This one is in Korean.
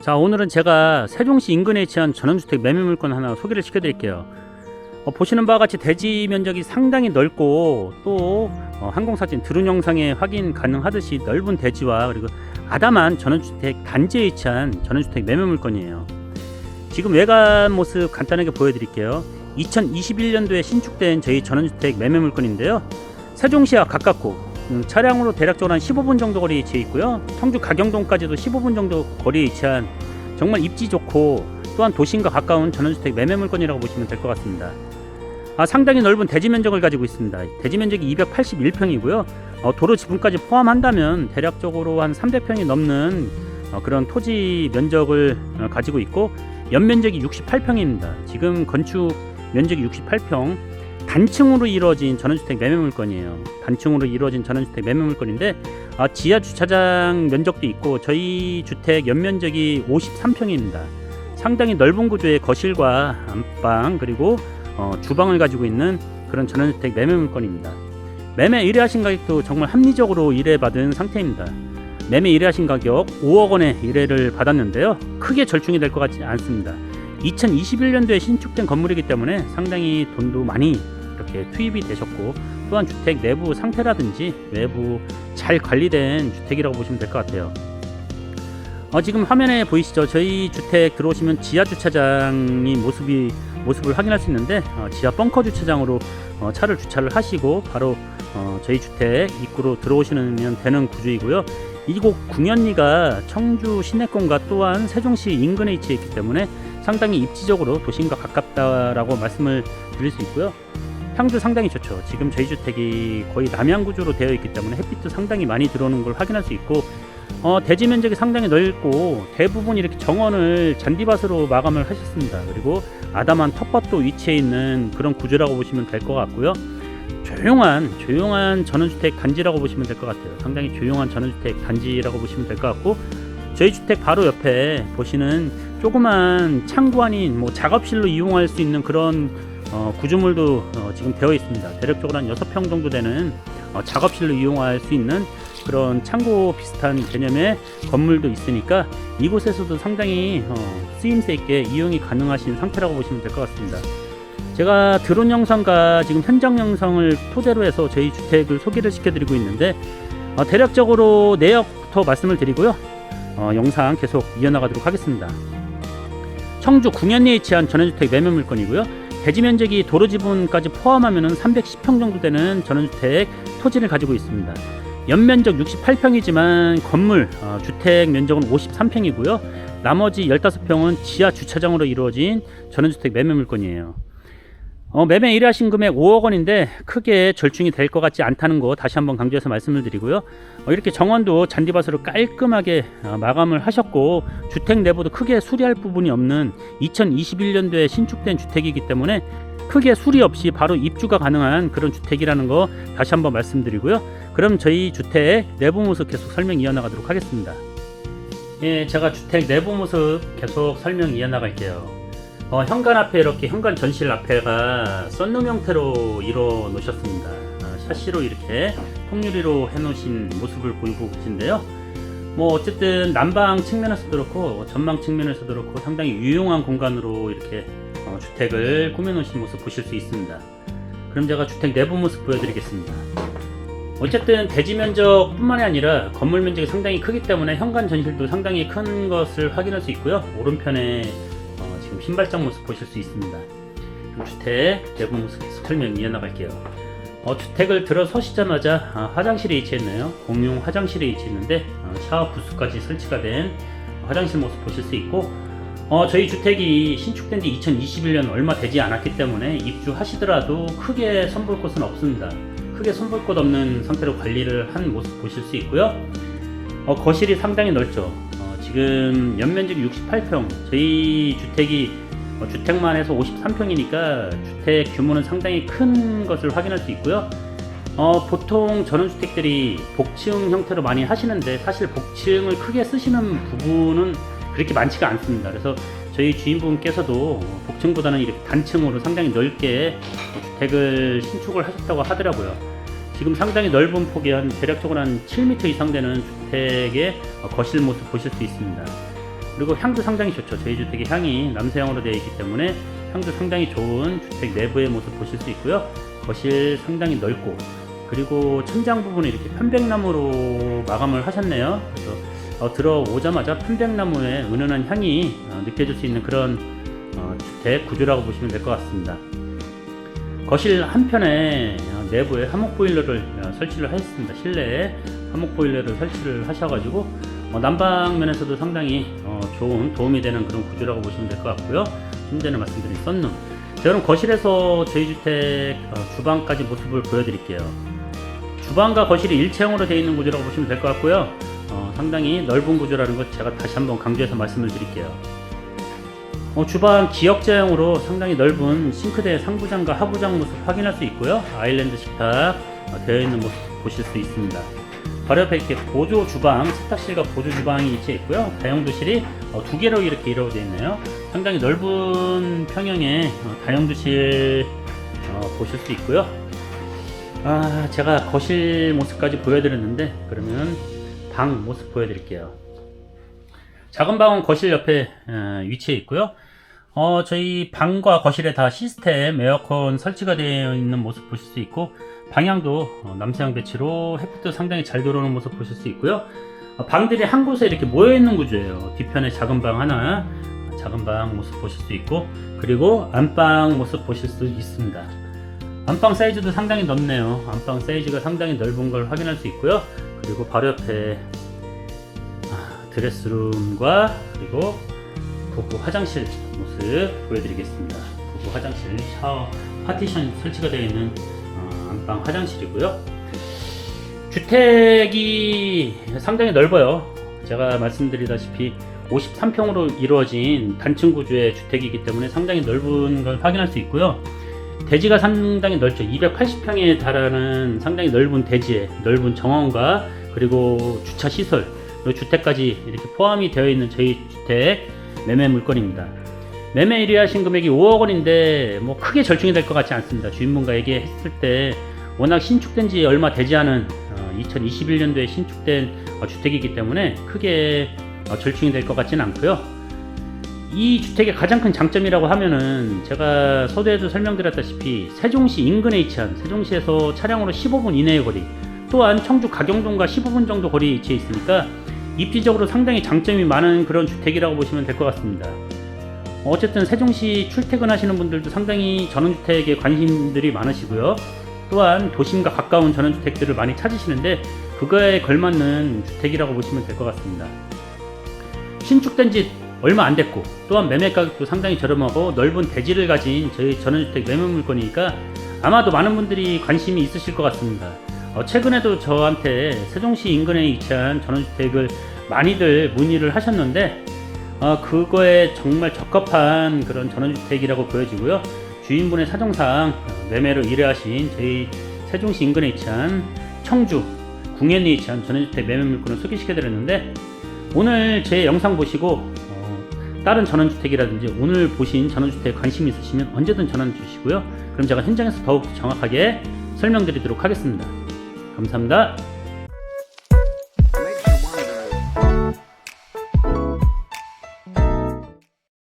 자 오늘은 제가 세종시 인근에 위치한 전원주택 매매 물건 하나 소개를 시켜드릴게요. 어, 보시는 바와 같이 대지 면적이 상당히 넓고 또 어, 항공사진 드론 영상에 확인 가능하듯이 넓은 대지와 그리고 아담한 전원주택 단지에 위치한 전원주택 매매 물건이에요. 지금 외관 모습 간단하게 보여드릴게요. 2021년도에 신축된 저희 전원주택 매매 물건인데요. 세종시와 가깝고 음, 차량으로 대략적으로 한 15분 정도 거리에 위치해 있고요. 청주 가경동까지도 15분 정도 거리에 위치한 정말 입지 좋고 또한 도심과 가까운 전원주택 매매 물건이라고 보시면 될 것 같습니다. 아, 상당히 넓은 대지 면적을 가지고 있습니다. 대지 면적이 281평이고요. 어, 도로 지분까지 포함한다면 대략적으로 한 300평이 넘는 어, 그런 토지 면적을 어, 가지고 있고 연면적이 68평입니다. 지금 건축 면적이 68평, 단층으로 이루어진 전원주택 매매 물건이에요. 단층으로 이루어진 전원주택 매매 물건인데 아, 지하 주차장 면적도 있고 저희 주택 연면적이 53평입니다. 상당히 넓은 구조의 거실과 안방 그리고 어, 주방을 가지고 있는 그런 전원주택 매매 물건입니다. 매매 의뢰하신 가격도 정말 합리적으로 의뢰받은 상태입니다. 매매 의뢰하신 가격 5억 원의 의뢰를 받았는데요. 크게 절충이 될 것 같지 않습니다. 2021년도에 신축된 건물이기 때문에 상당히 돈도 많이 이렇게 투입이 되셨고 또한 주택 내부 상태라든지 외부 잘 관리된 주택이라고 보시면 될 것 같아요. 어, 지금 화면에 보이시죠? 저희 주택 들어오시면 지하 주차장이 모습이 모습을 확인할 수 있는데 어, 지하 벙커 주차장으로 어, 차를 주차를 하시고 바로 어, 저희 주택 입구로 들어오시면 되는 구조이고요. 이곳 궁연리가 청주 시내권과 또한 세종시 인근에 위치해 있기 때문에 상당히 입지적으로 도심과 가깝다라고 말씀을 드릴 수 있고요. 향도 상당히 좋죠. 지금 저희 주택이 거의 남향 구조로 되어 있기 때문에 햇빛도 상당히 많이 들어오는 걸 확인할 수 있고 어, 대지 면적이 상당히 넓고 대부분 이렇게 정원을 잔디밭으로 마감을 하셨습니다. 그리고 아담한 텃밭도 위치해 있는 그런 구조라고 보시면 될 것 같고요. 조용한 조용한 전원주택 단지라고 보시면 될 것 같아요. 상당히 조용한 전원주택 단지라고 보시면 될 것 같고 저희 주택 바로 옆에 보시는 조그만 창고 아닌 뭐 작업실로 이용할 수 있는 그런 어, 구조물도 어, 지금 되어 있습니다. 대략적으로 한 6평 정도 되는 어, 작업실로 이용할 수 있는 그런 창고 비슷한 개념의 건물도 있으니까 이곳에서도 상당히 어, 쓰임새 있게 이용이 가능하신 상태라고 보시면 될 것 같습니다. 제가 드론 영상과 지금 현장 영상을 토대로 해서 저희 주택을 소개를 시켜드리고 있는데 어, 대략적으로 내역부터 말씀을 드리고요. 어, 영상 계속 이어나가도록 하겠습니다. 청주 궁연리에 위치한 전원주택 매매 물건이고요. 대지 면적이 도로 지분까지 포함하면 310평 정도 되는 전원주택 토지를 가지고 있습니다. 연면적 68평이지만 건물 어, 주택 면적은 53평이고요. 나머지 15평은 지하 주차장으로 이루어진 전원주택 매매 물건이에요. 어, 매매 의뢰하신 금액 5억 원인데 크게 절충이 될 것 같지 않다는 거 다시 한번 강조해서 말씀을 드리고요. 어, 이렇게 정원도 잔디밭으로 깔끔하게 어, 마감을 하셨고 주택 내부도 크게 수리할 부분이 없는 2021년도에 신축된 주택이기 때문에 크게 수리 없이 바로 입주가 가능한 그런 주택이라는 거 다시 한번 말씀드리고요. 그럼 저희 주택 내부 모습 계속 설명 이어나가도록 하겠습니다. 예, 제가 주택 내부 모습 계속 설명 이어나갈게요. 어, 현관 앞에 이렇게 현관 전실 앞에가 썬룸 형태로 이루어 놓으셨습니다. 어, 샤시로 이렇게 통유리로 해 놓으신 모습을 보이고 계신데요. 뭐 어쨌든 난방 측면에서도 그렇고 전망 측면에서도 그렇고 상당히 유용한 공간으로 이렇게 어, 주택을 꾸며 놓으신 모습 보실 수 있습니다. 그럼 제가 주택 내부 모습 보여드리겠습니다. 어쨌든 대지 면적 뿐만이 아니라 건물 면적이 상당히 크기 때문에 현관 전실도 상당히 큰 것을 확인할 수 있고요. 오른편에 신발장 모습 보실 수 있습니다. 주택 내부 모습 설명 이어나갈게요. 어, 주택을 들어서시자마자 아, 화장실에 위치했네요. 공용 화장실에 위치했는데 어, 샤워 부스까지 설치가 된 화장실 모습 보실 수 있고 어, 저희 주택이 신축된 지 2021년 얼마 되지 않았기 때문에 입주하시더라도 크게 선볼 곳은 없습니다. 크게 손볼 곳 없는 상태로 관리를 한 모습 보실 수 있고요. 어, 거실이 상당히 넓죠. 어, 지금 연면적이 68평. 저희 주택이 어, 주택만 해서 53평이니까 주택 규모는 상당히 큰 것을 확인할 수 있고요. 어, 보통 전원주택들이 복층 형태로 많이 하시는데 사실 복층을 크게 쓰시는 부분은 그렇게 많지가 않습니다. 그래서 저희 주인분께서도 복층보다는 이렇게 단층으로 상당히 넓게 주택을 신축을 하셨다고 하더라고요. 지금 상당히 넓은 폭이 한 대략적으로 한 7m 이상 되는 주택의 거실 모습 보실 수 있습니다. 그리고 향도 상당히 좋죠. 저희 주택의 향이 남서향으로 되어 있기 때문에 향도 상당히 좋은 주택 내부의 모습 보실 수 있고요. 거실 상당히 넓고 그리고 천장 부분에 이렇게 편백나무로 마감을 하셨네요. 그래서 어, 들어오자마자 편백나무의 은은한 향이 어, 느껴질 수 있는 그런 어, 주택 구조라고 보시면 될 것 같습니다. 거실 한편에 어, 내부에 화목 보일러를 어, 설치를 하였습니다. 실내에 화목 보일러를 설치를 하셔가지고 어, 난방면에서도 상당히 어, 좋은 도움이 되는 그런 구조라고 보시면 될 것 같고요. 좀 전에 말씀드린 썬룸. 자, 그럼 거실에서 저희 주택 어, 주방까지 모습을 보여드릴게요. 주방과 거실이 일체형으로 되어 있는 구조라고 보시면 될 것 같고요. 어, 상당히 넓은 구조라는 것 제가 다시 한번 강조해서 말씀을 드릴게요. 어, 주방 기역자형으로 상당히 넓은 싱크대 상부장과 하부장 모습 확인할 수 있고요. 아일랜드 식탁 어, 되어 있는 모습 보실 수 있습니다. 바로 옆에 이렇게 보조 주방, 세탁실과 보조 주방이 위치해 있고요. 다용도실이 어, 두 개로 이렇게 이루어져 있네요. 상당히 넓은 평형의 어, 다용도실 어, 보실 수 있고요. 아, 제가 거실 모습까지 보여드렸는데 그러면 방 모습 보여드릴게요. 작은 방은 거실 옆에 어, 위치해 있고요. 어, 저희 방과 거실에 다 시스템 에어컨 설치가 되어 있는 모습 보실 수 있고 방향도 어, 남서향 배치로 햇빛도 상당히 잘 들어오는 모습 보실 수 있고요. 어, 방들이 한 곳에 이렇게 모여 있는 구조예요. 뒤편에 작은 방 하나, 작은 방 모습 보실 수 있고 그리고 안방 모습 보실 수 있습니다. 안방 사이즈도 상당히 넓네요. 안방 사이즈가 상당히 넓은 걸 확인할 수 있고요. 그리고 바로 옆에 아, 드레스룸과 그리고 부부 화장실 모습 보여드리겠습니다. 부부 화장실 샤워 파티션 설치가 되어 있는 어, 안방 화장실이고요. 주택이 상당히 넓어요. 제가 말씀드리다시피 53평으로 이루어진 단층 구조의 주택이기 때문에 상당히 넓은 걸 확인할 수 있고요. 대지가 상당히 넓죠. 280평에 달하는 상당히 넓은 대지에 넓은 정원과 그리고 주차 시설, 그리고 주택까지 이렇게 포함이 되어 있는 저희 주택 매매 물건입니다. 매매 1위 하신 금액이 5억 원인데 뭐 크게 절충이 될 것 같지 않습니다. 주인분과 얘기했을 때 워낙 신축된 지 얼마 되지 않은 2021년도에 신축된 어, 주택이기 때문에 크게 어, 절충이 될 것 같지는 않고요. 이 주택의 가장 큰 장점이라고 하면은 제가 서두에도 설명드렸다시피 세종시 인근에 위치한 세종시에서 차량으로 15분 이내의 거리 또한 청주 가경동과 15분 정도 거리에 위치해 있으니까 입지적으로 상당히 장점이 많은 그런 주택이라고 보시면 될 것 같습니다. 어쨌든 세종시 출퇴근하시는 분들도 상당히 전원주택에 관심들이 많으시고요. 또한 도심과 가까운 전원주택들을 많이 찾으시는데 그거에 걸맞는 주택이라고 보시면 될 것 같습니다. 신축된 지 얼마 안 됐고 또한 매매 가격도 상당히 저렴하고 넓은 대지를 가진 저희 전원주택 매매 물건이니까 아마도 많은 분들이 관심이 있으실 것 같습니다. 어, 최근에도 저한테 세종시 인근에 위치한 전원주택을 많이들 문의를 하셨는데 어, 그거에 정말 적합한 그런 전원주택이라고 보여지고요. 주인분의 사정상 매매로 의뢰하신 저희 세종시 인근에 위치한 청주 궁현에 위치한 전원주택 매매 물건을 소개시켜드렸는데 오늘 제 영상 보시고 어, 다른 전원주택이라든지 오늘 보신 전원주택에 관심 있으시면 언제든 전화 주시고요. 그럼 제가 현장에서 더욱 정확하게 설명드리도록 하겠습니다. 감사합니다.